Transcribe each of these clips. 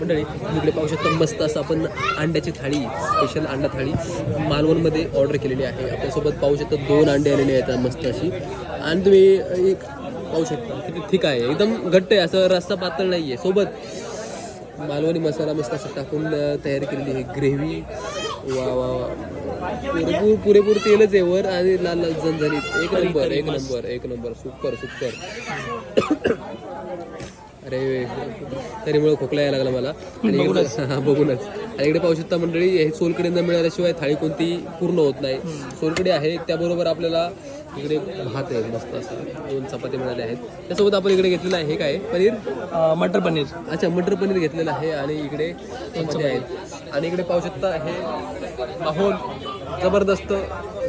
मंडळी इकडे पाहू शकता मस्त असं आपण अंड्याची थाळी स्पेशल अंडा थाळी मालवणमध्ये ऑर्डर केलेली आहे. आपल्यासोबत पाहू शकता दोन अंडे आलेले आहेत मस्त अशी. आणि तुम्ही एक पाहू शकता किती थिक आहे. एकदम घट्ट आहे असं रस्सा पातळ नाही आहे सोबत मालवणी मसाला मस्त असं टाकून तयार केलेली आहे. ग्रेव्ही वा वा वा. पुरेपूर पुरेपूर तेलच आहे वर आणि लाल लाल झणझणीत. एक नंबर एक नंबर एक नंबर. Super super. अरे तरीमुळे खोकला यायला लागला मला. आणि इकडे- हा, बघूनच. आणि इकडे पाहू शकता मंडळी हे सोलकडे न मिळाल्याशिवाय थाळी कोणती पूर्ण होत नाही. सोलकडे आहे त्याबरोबर आपल्याला इकडे भात आहे मस्त असं. दोन चपाती मिळाले आहेत. त्यासोबत आपण इकडे घेतलेलं आहे हे काय? पनीर? मटर पनीर. अच्छा मटर पनीर घेतलेलं आहे आणि इकडे चपाती आहेत. आणि इकडे पाहू शकता हे माहोल जबरदस्त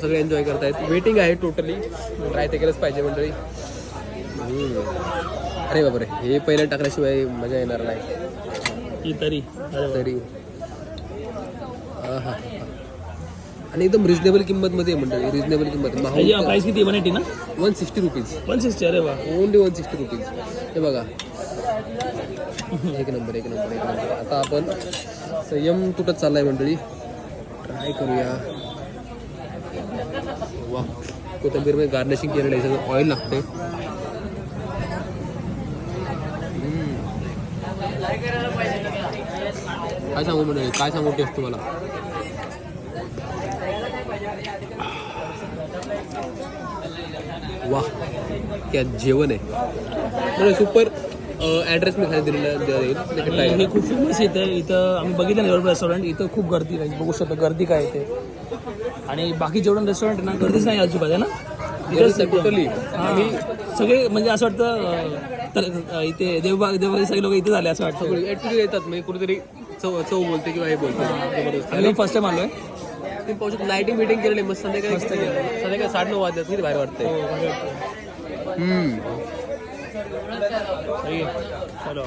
सगळे एन्जॉय करतायत. वेटिंग आहे टोटली ट्राय ते केलंच पाहिजे मंडळी. अरे बापरे हे पहिल्या टाकल्याशिवाय मजा येणार नाही. ही तरी. तरी. आहा. आणि एकदम रिजनेबल किंमतमध्ये आहे मंडळी रिजनेबल किंमत. प्राईस किती वन एटी ना? One sixty rupees one sixty अरे वा. ओनली वन सिक्स्टी रुपीज हे बघा. एक नंबर एक नंबर एक नंबर. आता आपण संयम तुटत चाललाय मंडळी. ट्राय करूया. वा कोथिंबीरमध्ये गार्निशिंग केलेलं आहे सगळं ऑइल लागते काय सांगू मंडळी काय सांगू टेस्ट तुम्हाला? वा क्या जेवण आहे. म्हणजे सुपर ॲड्रेस मी खाली दिलेला. हे खूप फेमस आहे इथं. इथं आम्ही बघितलं ना रेस्टॉरंट इथं खूप गर्दी आहे. बघू शकतो गर्दी काय आहे ते. आणि बाकी जेवढं रेस्टॉरंट आहे ना गर्दीच नाही अजिबात आहे ना? Totally. आम्ही सगळे म्हणजे असं वाटतं तर इथे देवबाग देवबाग सगळे लोक इथे झाले असं वाटतं. सगळी ॲक्च्युली येतात म्हणजे कुठेतरी चव चव बोलते किंवा हे बोलते. आम्ही फर्स्ट टाइम आलोय. तुम्ही पाहू शकता लाईटिंग मिटिंग केलेली आहे. मस्त संध्याकाळी. संध्याकाळी साडे नऊ वाजल्यात किती बाहेर हम्म. चलो.